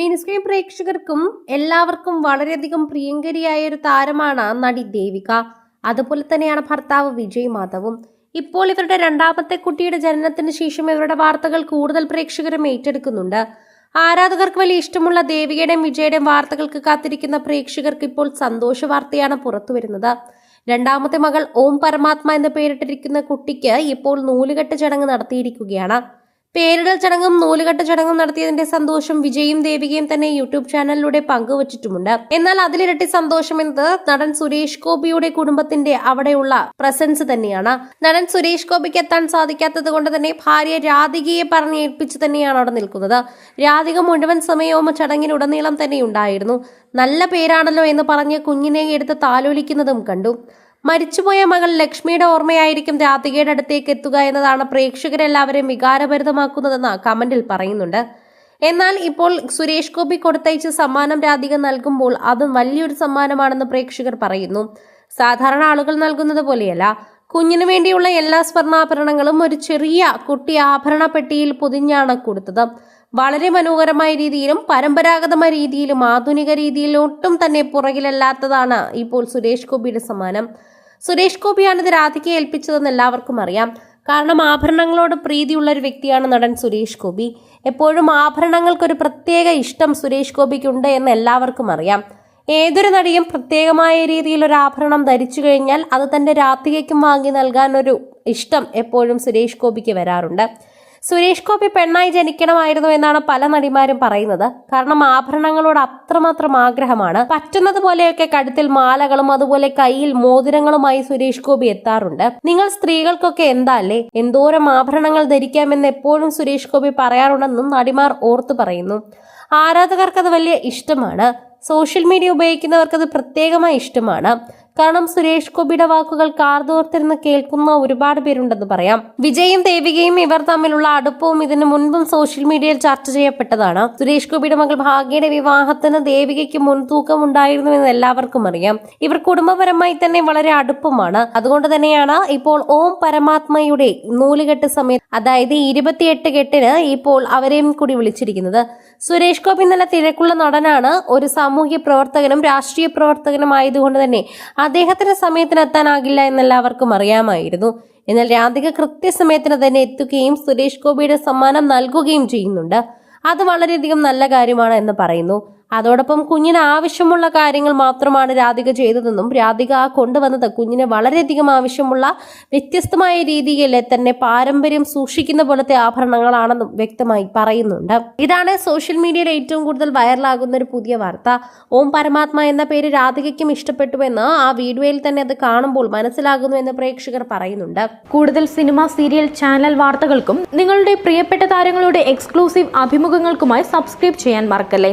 Mini screen പ്രേക്ഷകർക്കും എല്ലാവർക്കും വളരെയധികം പ്രിയങ്കരിയായ ഒരു താരമാണ് നടി ദേവിക. അതുപോലെ തന്നെയാണ് ഭർത്താവ് വിജയ് മാധവും. ഇപ്പോൾ ഇവരുടെ രണ്ടാമത്തെ കുട്ടിയുടെ ജനനത്തിന് ശേഷം ഇവരുടെ വാർത്തകൾ കൂടുതൽ പ്രേക്ഷകരും ഏറ്റെടുക്കുന്നുണ്ട്. ആരാധകർക്ക് വലിയ ഇഷ്ടമുള്ള ദേവികയുടെയും വിജയുടെയും വാർത്തകൾക്ക് കാത്തിരിക്കുന്ന പ്രേക്ഷകർക്ക് ഇപ്പോൾ സന്തോഷ വാർത്തയാണ് പുറത്തുവരുന്നത്. രണ്ടാമത്തെ മകൾ ഓം പരമാത്മ എന്ന് പേരിട്ടിരിക്കുന്ന കുട്ടിക്ക് ഇപ്പോൾ നൂലുകെട്ട് ചടങ്ങ് നടത്തിയിരിക്കുകയാണ്. പേരിടൽ ചടങ്ങും നൂലുകെട്ട ചടങ്ങും നടത്തിയതിന്റെ സന്തോഷം വിജയും ദേവികയും തന്നെ യൂട്യൂബ് ചാനലിലൂടെ പങ്കുവച്ചിട്ടുമുണ്ട്. എന്നാൽ അതിലിരട്ടി സന്തോഷം എന്നത് നടൻ സുരേഷ് ഗോപിയുടെ കുടുംബത്തിന്റെ അവിടെയുള്ള പ്രസൻസ് തന്നെയാണ്. നടൻ സുരേഷ് ഗോപിക്ക് എത്താൻ സാധിക്കാത്തത് കൊണ്ട് തന്നെ ഭാര്യ രാധികയെ പറഞ്ഞേൽപ്പിച്ച് തന്നെയാണ് അവിടെ നിൽക്കുന്നത്. രാധിക മുഴുവൻ സമയവും ചടങ്ങിനുടനീളം തന്നെ ഉണ്ടായിരുന്നു. നല്ല പേരാണല്ലോ എന്ന് പറഞ്ഞ് കുഞ്ഞിനെ എടുത്ത് താലോലിക്കുന്നതും കണ്ടു. മരിച്ചുപോയ മകൾ ലക്ഷ്മിയുടെ ഓർമ്മയായിരിക്കും രാധികയുടെ അടുത്തേക്ക് എത്തുക എന്നതാണ് പ്രേക്ഷകരെല്ലാവരെയും വികാരഭരിതമാക്കുന്നതെന്ന് കമന്റിൽ പറയുന്നുണ്ട്. എന്നാൽ ഇപ്പോൾ സുരേഷ് ഗോപി കൊടുത്തയച്ച് സമ്മാനം രാധിക നൽകുമ്പോൾ അത് വലിയൊരു സമ്മാനമാണെന്ന് പ്രേക്ഷകർ പറയുന്നു. സാധാരണ ആളുകൾ നൽകുന്നത് പോലെയല്ല. കുഞ്ഞിനു വേണ്ടിയുള്ള എല്ലാ സ്വർണാഭരണങ്ങളും ഒരു ചെറിയ കുട്ടി ആഭരണ പെട്ടിയിൽ പൊതിഞ്ഞാണ് കൊടുത്തത്. വളരെ മനോഹരമായ രീതിയിലും പരമ്പരാഗതമായ രീതിയിലും ആധുനിക രീതിയിലും ഒട്ടും തന്നെ പുറകിലല്ലാത്തതാണ് ഇപ്പോൾ സുരേഷ് ഗോപിയുടെ സമ്മാനം. സുരേഷ് ഗോപിയാണ് ഇത് രാധികയെ ഏൽപ്പിച്ചതെന്ന് എല്ലാവർക്കും അറിയാം. കാരണം ആഭരണങ്ങളോട് പ്രീതിയുള്ള ഒരു വ്യക്തിയാണ് നടൻ സുരേഷ് ഗോപി. എപ്പോഴും ആഭരണങ്ങൾക്കൊരു പ്രത്യേക ഇഷ്ടം സുരേഷ് ഗോപിക്കുണ്ട് എന്ന് എല്ലാവർക്കും അറിയാം. ഏതൊരു നടിയും പ്രത്യേകമായ രീതിയിൽ ഒരു ആഭരണം ധരിച്ചു കഴിഞ്ഞാൽ അത് തന്റെ രാധികയ്ക്കും വാങ്ങി നൽകാനൊരു ഇഷ്ടം എപ്പോഴും സുരേഷ് ഗോപിക്ക് വരാറുണ്ട്. സുരേഷ് ഗോപി പെണ്ണായി ജനിക്കണമായിരുന്നു എന്നാണ് പല നടിമാരും പറയുന്നത്. കാരണം ആഭരണങ്ങളോട് അത്രമാത്രം ആഗ്രഹമാണ്. പറ്റുന്നത് പോലെയൊക്കെ കഴുത്തിൽ മാലകളും അതുപോലെ കയ്യിൽ മോതിരങ്ങളുമായി സുരേഷ് ഗോപി എത്താറുണ്ട്. നിങ്ങൾ സ്ത്രീകൾക്കൊക്കെ എന്താല്ലേ എന്തോരം ആഭരണങ്ങൾ ധരിക്കാമെന്ന് എപ്പോഴും സുരേഷ് ഗോപി പറയാറുണ്ടെന്നും നടിമാർ ഓർത്തു പറയുന്നു. ആരാധകർക്കത് വലിയ ഇഷ്ടമാണ്. സോഷ്യൽ മീഡിയ ഉപയോഗിക്കുന്നവർക്കത് പ്രത്യേകമായി ഇഷ്ടമാണ്. കാരണം സുരേഷ് ഗോപിയുടെ വാക്കുകൾ കാർതോർത്തിരുന്ന് കേൾക്കുന്ന ഒരുപാട് പേരുണ്ടെന്ന് പറയാം. വിജയും ദേവികയും ഇവർ തമ്മിലുള്ള അടുപ്പവും ഇതിനു മുൻപും സോഷ്യൽ മീഡിയയിൽ ചർച്ച ചെയ്യപ്പെട്ടതാണ്. സുരേഷ് ഗോപിയുടെ മകൾ ഭാഗ്യയുടെ വിവാഹത്തിന് ദേവികയ്ക്ക് മുൻതൂക്കം ഉണ്ടായിരുന്നു എന്ന് എല്ലാവർക്കും അറിയാം. ഇവർ കുടുംബപരമായി തന്നെ വളരെ അടുപ്പമാണ്. അതുകൊണ്ട് തന്നെയാണ് ഇപ്പോൾ ഓം പരമാത്മയുടെ നൂലുകെട്ട് സമയത്ത് അതായത് ഇരുപത്തിയെട്ട് കെട്ടിന് ഇപ്പോൾ അവരെയും കൂടി വിളിച്ചിരിക്കുന്നത്. സുരേഷ് ഗോപി നല്ല തിരക്കുള്ള നടനാണ് ഒരു സാമൂഹ്യ പ്രവർത്തകനും രാഷ്ട്രീയ പ്രവർത്തകനും ആയതുകൊണ്ട് തന്നെ അദ്ദേഹത്തിന് സമയത്തിന് എത്താനാകില്ല എന്നെല്ലാവർക്കും അറിയാമായിരുന്നു. എന്നാൽ രാധിക കൃത്യസമയത്തിന് തന്നെ എത്തുകയും സുരേഷ് ഗോപിയുടെ സമ്മാനം നൽകുകയും ചെയ്യുന്നുണ്ട്. അത് വളരെയധികം നല്ല കാര്യമാണ് എന്ന് പറയുന്നു. അതോടൊപ്പം കുഞ്ഞിന് ആവശ്യമുള്ള കാര്യങ്ങൾ മാത്രമാണ് രാധിക ചെയ്തതെന്നും രാധിക ആ കൊണ്ടുവന്നത് കുഞ്ഞിന് വളരെയധികം ആവശ്യമുള്ള വ്യത്യസ്തമായ രീതിയിൽ തന്നെ പാരമ്പര്യം സൂക്ഷിക്കുന്ന പോലത്തെ ആഭരണങ്ങളാണെന്നും വ്യക്തമായി പറയുന്നുണ്ട്. ഇതാണ് സോഷ്യൽ മീഡിയയിൽ ഏറ്റവും കൂടുതൽ വൈറലാകുന്ന ഒരു പുതിയ വാർത്ത. ഓം പരമാത്മ എന്ന പേര് രാധികയ്ക്കും ഇഷ്ടപ്പെട്ടുവെന്ന് ആ വീഡിയോയിൽ തന്നെ അത് കാണുമ്പോൾ മനസ്സിലാകുന്നു എന്ന് പ്രേക്ഷകർ പറയുന്നുണ്ട്. കൂടുതൽ സിനിമ സീരിയൽ ചാനൽ വാർത്തകൾക്കും നിങ്ങളുടെ പ്രിയപ്പെട്ട താരങ്ങളുടെ എക്സ്ക്ലൂസീവ് അഭിമുഖങ്ങൾക്കുമായി സബ്സ്ക്രൈബ് ചെയ്യാൻ മറക്കല്ലേ?